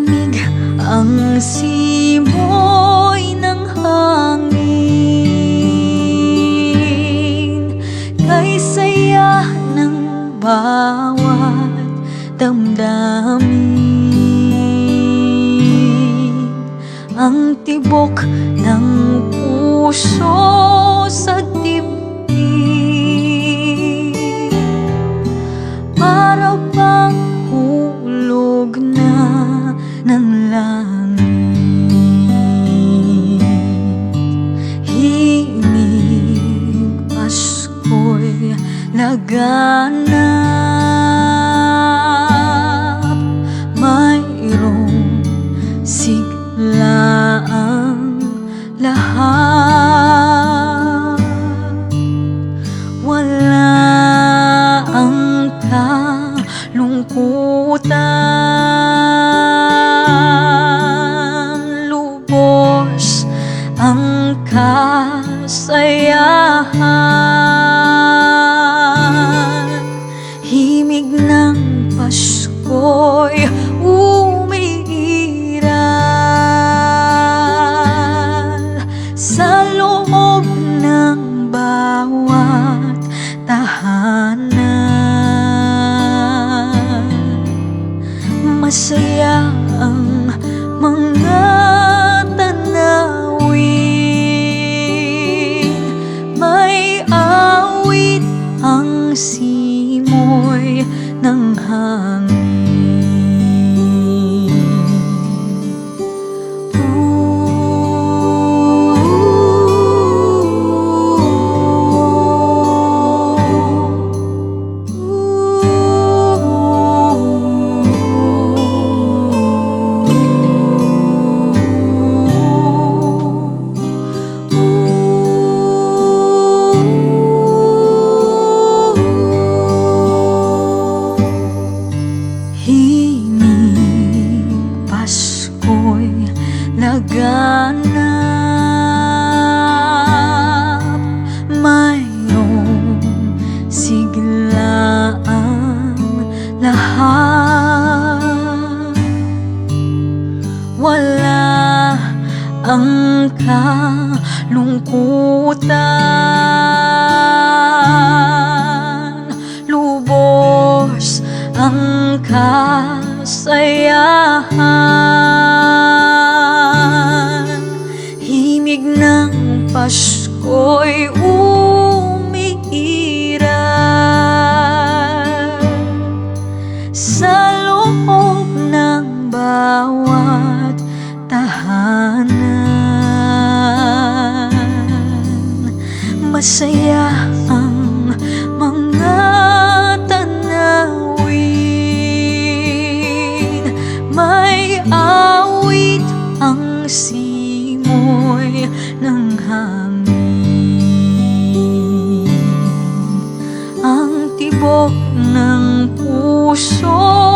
命，红丝 Wala ang kalungkutan. Lubos ang kasayahan simoy ng laganap Mayroong sigla ang lahat. Wala ang kalungkutan. Lubos ang kasayahan ng Pasko'y umiiral. Sa loob ng bawat tahanan Masaya ang mga tanawin. May awit ang simoy ng hangin. Ang tibok ng puso